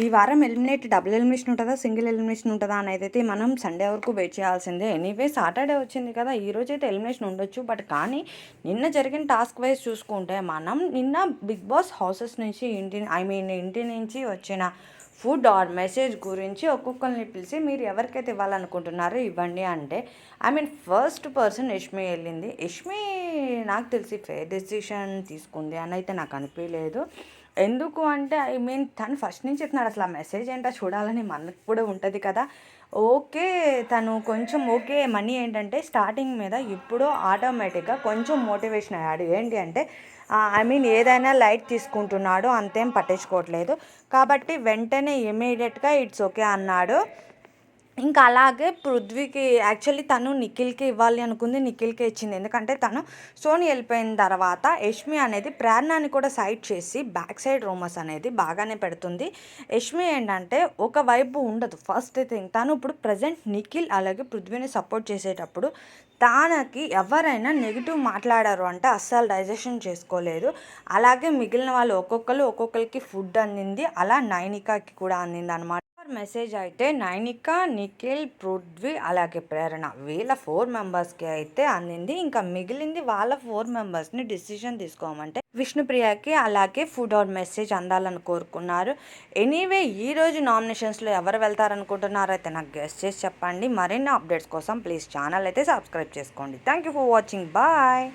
ఈ వారం eliminate double elimination ఉంటుందా సింగిల్ ఎలిమినేషన్ ఉంటుందా అనేది అయితే మనం సండే వరకు వెయిట్ చేయాల్సిందే. ఎనీవే సాటర్డే వచ్చింది కదా ఈ రోజు అయితే ఎలిమినేషన్ ఉండొచ్చు. బట్ కానీ నిన్న జరిగిన టాస్క్ వైజ్ చూసుకుంటే మనం నిన్న బిగ్ బాస్ హౌసెస్ నుంచి ఇంటి ఐ మీన్ ఇంటి నుంచి వచ్చిన ఫుడ్ ఆర్ మెసేజ్ గురించి ఒక్కొక్కరిని పిలిచి మీరు ఎవరికైతే ఇవ్వాలనుకుంటున్నారో ఇవ్వండి అంటే I mean first person Yashmi వెళ్ళింది. యష్మి నాకు తెలిసి ఫేర్ డెసిషన్ తీసుకుంది అని అయితే నాకు అనిపించలేదు ఎందుకు అంటే ఐ మీన్ తను ఫస్ట్ నుంచి చెప్తున్నాడు అసలు ఆ మెసేజ్ ఏంటో? చూడాలని మనకు కూడా ఉంటుంది కదా. ఓకే తను కొంచెం ఓకే మనీ ఏంటంటే స్టార్టింగ్ మీద ఇప్పుడు ఆటోమేటిక్గా కొంచెం మోటివేషన్ అయ్యాడు ఏంటి అంటే ఐ మీన్ ఏదైనా లైట్ తీసుకుంటున్నాడు అంతేం పట్టించుకోవట్లేదు. కాబట్టి వెంటనే ఇమీడియట్గా ఇట్స్ ఓకే అన్నాడు. ఇంకా అలాగే పృథ్వీకి యాక్చువల్లీ తను నిఖిల్కి ఇవ్వాలి అనుకుంది నిఖిల్కే ఇచ్చింది. ఎందుకంటే తను సోని వెళ్ళిపోయిన తర్వాత యష్మి అనేది ప్రేరణని కూడా సైడ్ చేసి బ్యాక్ సైడ్ రూమర్స్ అనేది బాగానే పెడుతుంది. యష్మి ఏంటంటే ఒక వైపు ఉండదు. ఫస్ట్ థింగ్ తను ఇప్పుడు ప్రజెంట్ నిఖిల్ అలాగే పృథ్వీని సపోర్ట్ చేసేటప్పుడు తనకి ఎవరైనా నెగిటివ్ మాట్లాడారు అంటే అస్సలు డైజెషన్ చేసుకోలేదు. అలాగే మిగిలిన వాళ్ళు ఒక్కొక్కరు ఒక్కొక్కరికి ఫుడ్ అందింది. అలా నైనికాకి కూడా అందింది అనమాట మెసేజ్ అయితే నైనిక నిఖిల్ పృథ్వీ అలాగే ప్రేరణ. వీళ్ళ ఫోర్ మెంబర్స్కి అయితే అందింది. ఇంకా మిగిలింది వాళ్ళ ఫోర్ మెంబర్స్ని డిసిషన్ తీసుకోమంటే విష్ణుప్రియకి అలాగే ఫుడ్ అవుట్ మెసేజ్ అందాలని కోరుకున్నారు. ఎనీవే ఈరోజు నామినేషన్స్లో ఎవరు వెళ్తారనుకుంటున్నారో అయితే నాకు గెస్ట్ చేసి చెప్పండి. మరిన్ని అప్డేట్స్ కోసం ప్లీజ్ ఛానల్ అయితే సబ్స్క్రైబ్ చేసుకోండి. Thank you for watching. Bye!